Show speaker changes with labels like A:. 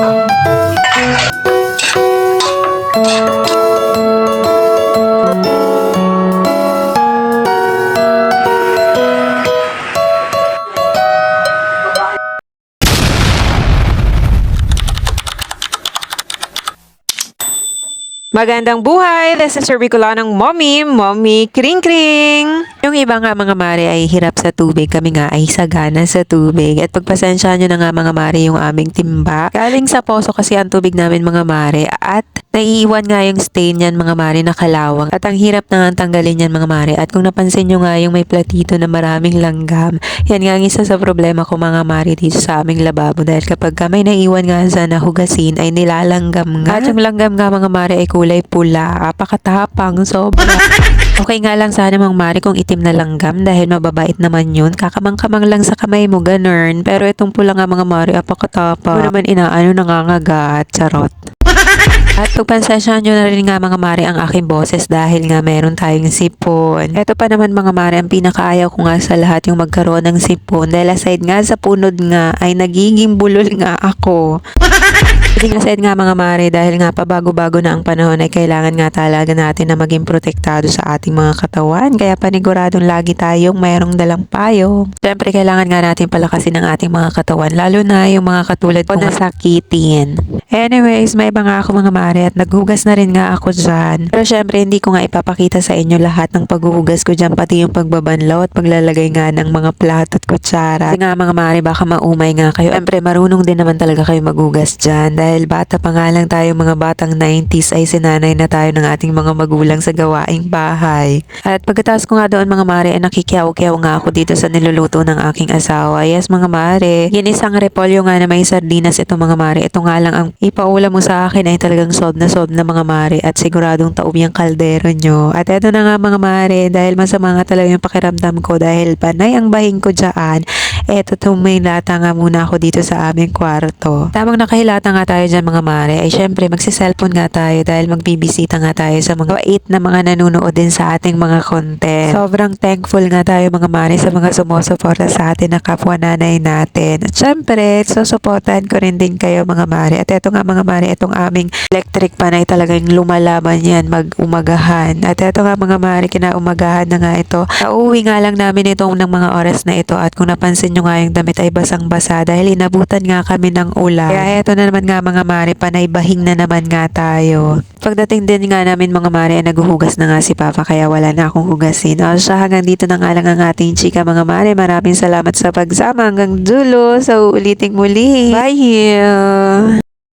A: 我 Magandang buhay! This is Sir Bicolanong Mommy, Mommy Kring Kring! Yung iba nga mga mare ay hirap sa tubig, kami nga ay sagana sa tubig. At pagpasensyahan nyo na nga mga mare yung aming timba. Galing sa poso kasi ang tubig namin mga mare at naiiwan nga yung stain yan mga mare na kalawang. At ang hirap na nga tanggalin yan mga mare. At kung napansin nyo nga yung may platito na maraming langgam, yan nga ang isa sa problema ko mga mare dito sa aming lababo. Dahil kapag ka may naiwan nga sa nahugasin ay nilalanggam nga. At yung langgam nga mga mare ay kulay pula, apakatapang, sobra. Okay nga lang sana mang mare kung itim na langgam dahil mababait naman yun. Kakamang-kamang lang sa kamay mo, ganun. Pero itong pula nga mga mare, apakatapang. Ano naman inaano, nangangagat, charot. At pagpansensyahan nyo na rin nga mga mare ang aking boses dahil nga meron tayong sipon. Ito pa naman mga mare, ang pinakaayaw ko nga sa lahat yung magkaroon ng sipon. Dahil aside nga sa punod nga, ay nagiging bulol nga ako. Hindi nga aside nga mga mare dahil nga pabago-bago na ang panahon ay kailangan nga talaga natin na maging protektado sa ating mga katawan. Kaya paniguradong lagi tayong mayroong dalang payo. Siyempre kailangan nga natin palakasin ang ating mga katawan lalo na yung mga katulad ko na sakitin. Anyways, may iba nga ako mga mare at naghugas na rin nga ako dyan. Pero syempre hindi ko nga ipapakita sa inyo lahat ng paghuhugas ko dyan pati yung pagbabanlaw at paglalagay nga ng mga plato at kutsara. Kasi nga mga mare baka maumay nga kayo. Syempre marunong din naman talaga kayo maghugas dyan dahil bata pa nga lang tayo mga batang 90s ay sinanay na tayo ng ating mga magulang sa gawaing bahay. At pagkatapos ko nga doon mga mare ay nakikiyaw-kiyaw nga ako dito sa niluluto ng aking asawa. Yes mga mare, ginisang repolyo nga na may sardinas ito mga mare. Ito nga lang ang ipaula mo sa akin ay talagang sob na sob na mga mare at siguradong taob yung kaldero nyo. At eto na nga mga mare dahil masama nga talaga yung pakiramdam ko dahil panay ang bahing ko dyan. Eto tumilata nga muna ako dito sa aming kwarto. Tamang nakahilata nga tayo dyan mga mare ay syempre magsiselfon nga tayo dahil magbibisita nga tayo sa mga wait na mga nanonood din sa ating mga content. Sobrang thankful nga tayo mga mare sa mga sumusuporta sa atin na kapwa nanay natin. At syempre, susuportahan ko rin din kayo mga mare. At eto nga mga mare, itong aming electric pan ay talagang lumalaban yan mag-umagahan. At eto nga mga mare, kinaumagahan na nga ito. Nauwi nga lang namin ito ng mga oras na ito at kung napansin nyo nga yung damit ay basang-basa dahil inabutan nga kami ng ulan. Kaya eto na naman nga mga mare, panay bahing na naman nga tayo. Pagdating din nga namin mga mare, ay naghuhugas na nga si Papa kaya wala na akong hugasin. O siya hanggang dito na nga lang ang ating chika mga mare. Maraming salamat sa pagsama hanggang dulo. So uliting muli. Bye!